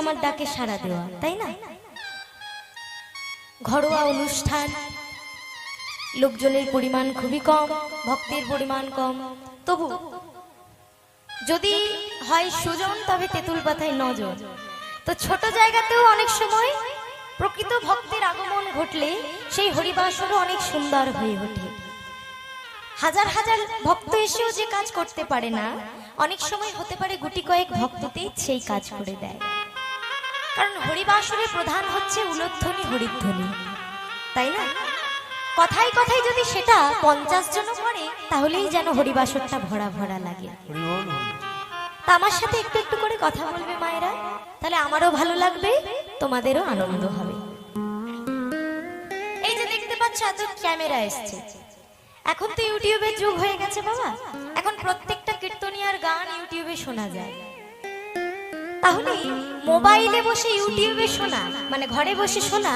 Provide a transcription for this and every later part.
আমার ডাকে সাড়া দেওয়া, তাই না? ঘরোয়া অনুষ্ঠান, লোকজনের পরিমাণ খুবই কম, ভক্তের পরিমাণ কম। তবু, যদি হয় সুজন, তবে তেঁতুল পাতায় নজন তো ছোট জায়গাতেও অনেক সময় প্রকৃত ভক্তের আগমন ঘটলে সেই হরিবাসরও অনেক সুন্দর হয়ে ওঠে। হাজার হাজার ভক্ত এসেও যে কাজ করতে পারে না, অনেক সময় হতে পারে গুটি কয়েক ভক্ততেই সেই কাজ করে দেয়। কারণ হরিবাসরের প্রধান হচ্ছে উলোধ্বনি হরিধ্বনি। তাই না? কথায় কথায় যদি সেটা পঞ্চাশ জন করে তাহলেই যেন হরিবাসরটা ভরা ভরা লাগে। তা আমার সাথে একটু একটু করে কথা বলবে মায়েরা, তাহলে আমারও ভালো লাগবে, তোমাদেরও আনন্দ হবে। এই যে দেখতে পাচ্ছ, এত ক্যামেরা এসছে। এখন তো ইউটিউবের যুগ হয়ে গেছে বাবা। এখন প্রত্যেকটা কীর্তনিয়ার গান ইউটিউবে শোনা যায়। তাহলে মোবাইলে বসে ইউটিউবে শোনা মানে ঘরে বসে শোনা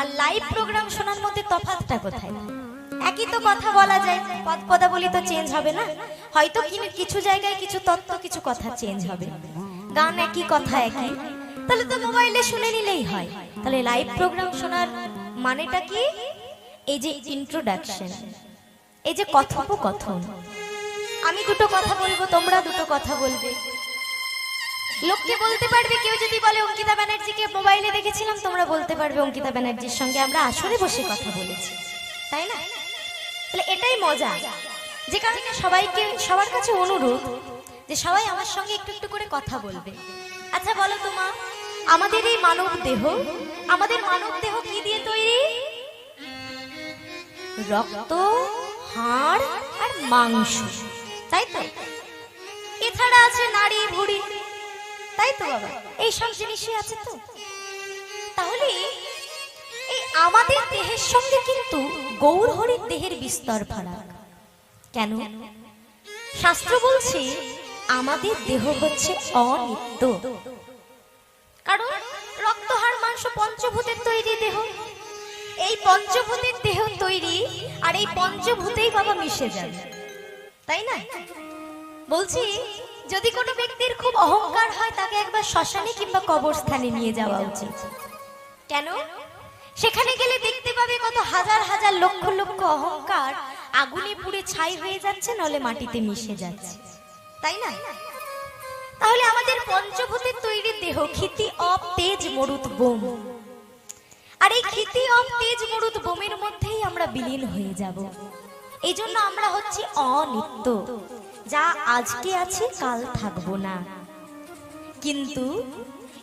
আর লাইভ প্রোগ্রাম শোনার মধ্যে তফাৎটা কোথায়? একই তো কথা বলা যায় পদ পদাবলী তো চেঞ্জ হবে না। হয়তো কিছু জায়গায় কিছু তত্ত্ব, কিছু কথা চেঞ্জ হবে। গান একই, কথা একই। তাহলে তো মোবাইলে শুনে নিলেই হয়। তাহলে লাইভ প্রোগ্রাম শোনার মানেটা কি? এই যে ইন্ট্রোডাকশন এই যে কথোপকথন। আমি দুটো কথা বলব, তোমরা দুটো কথা বলবে। লোককে বলতে পারবে, কেউ যদি বলে অঙ্কিতা ব্যানার্জিকে মোবাইলে দেখেছিলাম, তোমরা বলতে পারবে অঙ্কিতা ব্যানার্জির সঙ্গে আমরা আসলে বসে কথা বলেছি। তাই না? তাহলে এটাই মজা, যে কারণে সবাইকে, সবার কাছে অনুরোধ যে সবাই আমার সঙ্গে একটু একটু করে কথা বলবে। আচ্ছা বলো তোমা আমাদের এই মানব দেহ, আমাদের মানব দেহ কি দিয়ে তৈরি? রক্ত, হাড় আর মাংস, তাই তো? এছাড়া আছে নারী ভুড়ি তাই তো বাবা এই সব জিনিসই আছে তো। তাহলে এই আমাদের দেহের সঙ্গে কিন্তু গৌর হরির দেহের বিস্তর ফারাক। কেন? শাস্ত্র বলছে, আমাদের দেহ হচ্ছে অনিত্য। কারণ রক্ত হাড় মাংস পঞ্চভূতের তৈরি দেহ। এই পঞ্চভূতের দেহ তৈরি আর এই পঞ্চভূতেই বাবা মিশে যাবে। তাই না? বলছি যদি কোনো ব্যক্তির খুব অহংকার হয়, তাকে একবার শ্মশানে কিংবা কবরস্থানে নিয়ে যাওয়া উচিত। কেন? সেখানে গেলে দেখতে পাবে কত হাজার হাজার লক্ষ লক্ষ অহংকার আগুনে পুড়ে ছাই হয়ে যাচ্ছে, নলে মাটিতে মিশে যাচ্ছে। তাই না? তাহলে আমাদের পঞ্চভূতের তৈরি দেহ, ক্ষিতি, অপ, তেজ, মরুত, বোম। আর এই ক্ষিতি, অপ, তেজ, মরুত, বোমের মধ্যেই আমরা বিলীন হয়ে যাব। এই জন্য আমরা হচ্ছি অনিত্য। যা আজকে আছে কাল থাকব না। কিন্তু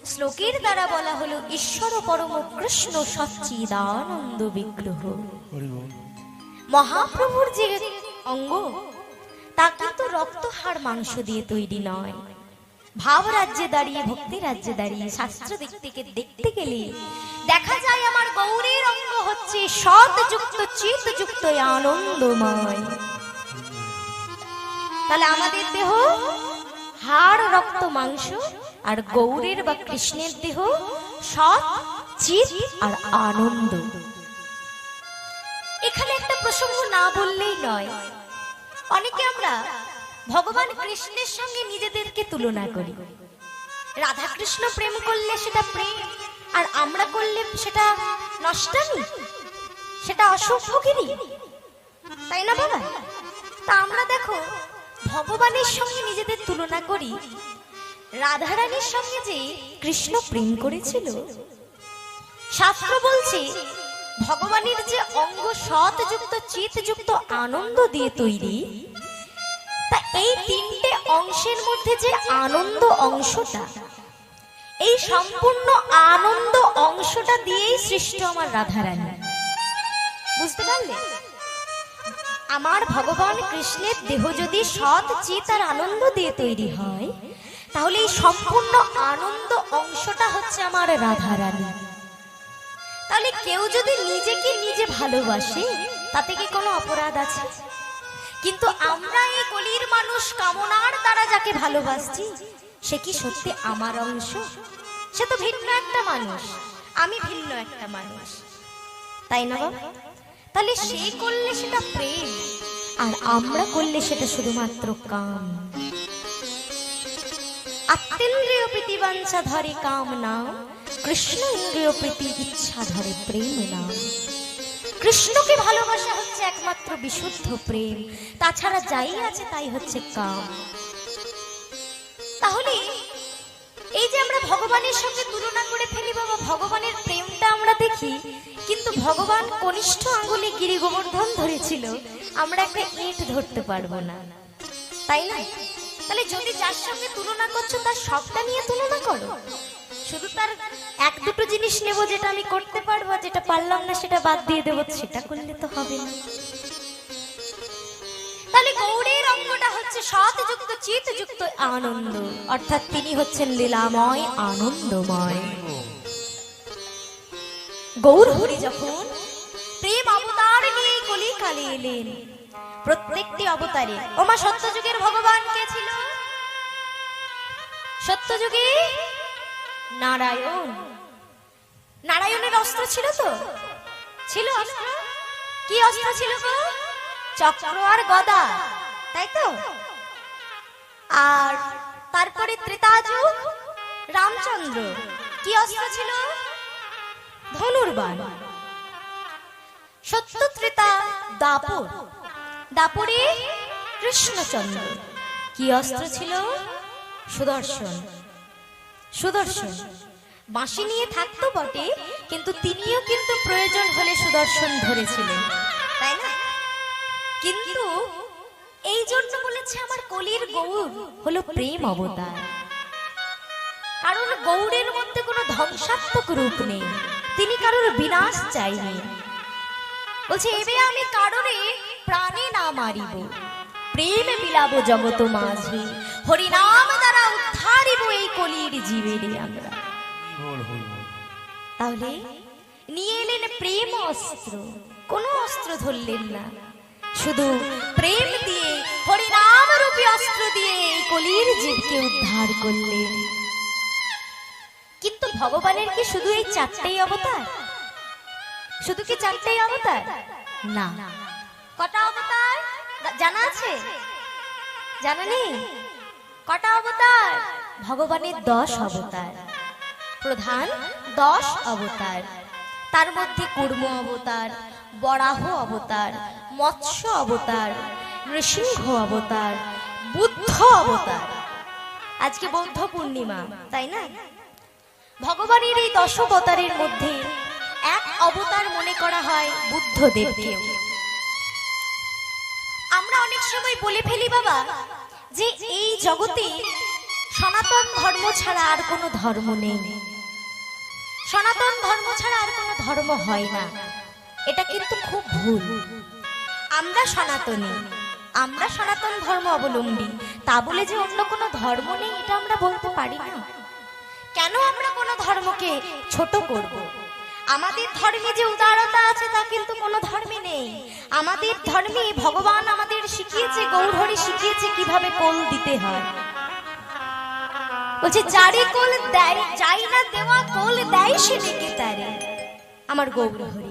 শ্লোকের দ্বারা বলা হলো ঈশ্বর পরম কৃষ্ণ সচ্চিদানন্দ বিগ্রহ। মহাপ্রভুর যে অঙ্গ তা কিন্তু রক্ত হাড় মাংস দিয়ে তৈরি নয়। ভাব রাজ্যে দাঁড়িয়ে ভক্তি রাজ্যে দাঁড়িয়ে শাস্ত্র দিক থেকে দেখতে গেলে দেখা যায় আমার গৌরের অঙ্গ হচ্ছে সৎ যুক্ত সৎযুক্ত চিতযুক্ত আনন্দময়। তাহলে আমাদের দেহ, হাড়, রক্ত, মাংস আর গৌরের বা কৃষ্ণের দেহ, সৎ, চিত আর আনন্দ। এখানে একটা প্রসঙ্গ না বললেই নয়। অনেকে আমরা ভগবান কৃষ্ণের সঙ্গে নিজেদেরকে তুলনা করি। রাধা কৃষ্ণ প্রেম করলে সেটা প্রেম, আর আমরা করলে সেটা নষ্টামি, সেটা অসভ্যগিরি। তাই না বাবা? তা আমরা দেখো ভগবানের সঙ্গে নিজেদের তুলনা করি। রাধারানীর সঙ্গে যে কৃষ্ণ প্রেম করেছিল। শাস্ত্র বলছে, ভগবানের যে অঙ্গ সৎযুক্ত চিতযুক্ত আনন্দ দিয়ে তৈরি, তা এই তিনটে অংশের মধ্যে যে আনন্দ অংশটা, এই সম্পূর্ণ আনন্দ অংশটা দিয়েই সৃষ্ট আমার রাধারানী। বুঝতে পারলে? আমার ভগবান কৃষ্ণের দেহ যদি সৎ চিত আর আনন্দ দিয়ে তৈরি হয়, তাহলে এই সম্পূর্ণ আনন্দ অংশটা হচ্ছে আমার রাধারানী। তাহলে কেউ যদি নিজেকে নিজে ভালোবাসে, তাতে কি কোনো অপরাধ আছে? কিন্তু আমরা এই কলির মানুষ কামনার দ্বারা যাকে ভালোবাসছি, সে কি সত্যি আমার অংশ? সে তো ভিন্ন একটা মানুষ, আমি ভিন্ন একটা মানুষ। তাই না তাহলে সে করলে সেটা প্রেম, আর আমরা করলে সেটা শুধুমাত্র কাম। আত্মেন্দ্রিয় প্রীতি বাঞ্ছা ধরে কাম নাম কৃষ্ণ ইন্দ্রিয় প্রীতি ইচ্ছা ধরে প্রেম নাম কৃষ্ণকে ভালোবাসা হচ্ছে একমাত্র বিশুদ্ধ প্রেম, তাছাড়া যাই আছে তাই হচ্ছে কাম। তাহলে এই যে আমরা ভগবানের সঙ্গে তুলনা করে ফেলি বাবা, ভগবানের প্রেমটা আমরা দেখি, কিন্তু ভগবান কনিষ্ঠ আঙ্গুলে গিরি গোবর্ধন ধরেছিল, আমরা একটা ইট ধরতে পারব না। তাই না? তাহলে যদি যার সঙ্গে তুলনা করছ, তার সবটা নিয়ে তুলনা করো। শুধু তার এক দুটো জিনিস নেব যেটা আমি করতে পারব যেটা পারলাম না, সেটা বাদ দিয়ে দেবো, সেটা করলে তো হবে না। তাহলে গৌরের অঙ্গটা হচ্ছে সৎযুক্ত চিতযুক্ত আনন্দ। অর্থাৎ তিনি হচ্ছেন লীলাময়, আনন্দময়। গৌর হরি যখন প্রেম অবতার নিয়ে এই কলি কালে এলেন, প্রত্যেকটি অবতারে ওমা সত্যযুগের ভগবান কে ছিল? সত্যযুগে নারায়ণ। নারায়ণের অস্ত্র ছিল তো? ছিল অস্ত্র? কি অস্ত্র ছিল গো? চক্র আর গদা, তাই তো? আর তারপরে ত্রেতা রামচন্দ্র, কি অস্ত্র ছিল? ধনুর্বাণ। সত্য ত্রেতা দাপর। দাপরে কৃষ্ণচন্দ্র। কি অস্ত্র ছিল? সুদর্শন। সুদর্শন। বাঁশি নিয়ে থাকতো বটে, কিন্তু তিনিও কিন্তু প্রয়োজন হলে সুদর্শন ধরেছিলেন, তাই না? কিন্তু এই জন্য বলেছে আমার কলির গৌর হলো প্রেম অবতার। কারণ গৌরের মধ্যে কোনো ধ্বংসাত্মক রূপ নেই। তিনি কারোর বিনাশ চাইনি। বলছে এবে আমি কারণে প্রাণে না মারিব। প্রেম বিলাব জগত মাঝে। হরিনাম দ্বারা উদ্ধারিব এই কলির জীবেরে আমরা। তাহলে নিয়ে এলেন প্রেম অস্ত্র। কোনো অস্ত্র ধরলেন না। শুধু প্রেম দিয়ে হরিনাম রূপী অস্ত্র দিয়ে এই কলির জীবকে উদ্ধার করলেন। ভগবানের কি শুধু এই চারটেই অবতার? শুধু কি চারটেই অবতার? না। কটা অবতার? জানা আছে? জানা নেই? কটা অবতার? ভগবানের দশ অবতার। প্রধান দশ অবতার। তার মধ্যে কুর্ম অবতার, বরাহ অবতার, মৎস্য অবতার, নৃসিংহ অবতার, বুদ্ধ অবতার। আজকে বৌদ্ধ পূর্ণিমা, তাই না? ভগবানের এই দশ অবতারের মধ্যে এক অবতার মনে করা হয় বুদ্ধদেবকেও। আমরা অনেক সময় বলে ফেলি বাবা যে এই জগতে সনাতন ধর্ম ছাড়া আর কোনো ধর্ম নেই। সনাতন ধর্ম ছাড়া আর কোনো ধর্ম হয় না। এটা কিন্তু খুব ভুল। আমরা সনাতনী, আমরা সনাতন ধর্ম অবলম্বী। তা বলে যে অন্য কোনো ধর্ম নেই, এটা আমরা বলতে পারি না। কেন আমরা কোনো ধর্মকে ছোট করব? আমাদের ধর্মে যে উদারতা আছে, তা কিন্তু কোনো ধর্মে নেই। আমাদের ধর্মে ভগবান আমাদের শিখিয়েছে, গৌরহরি শিখিয়েছে কীভাবে কোল দিতে হয়। বলছে চারি কোল দেয়, যাই না দেওয়া কোল দেয়, সে ডেকে তারে। আমার গৌরহরি।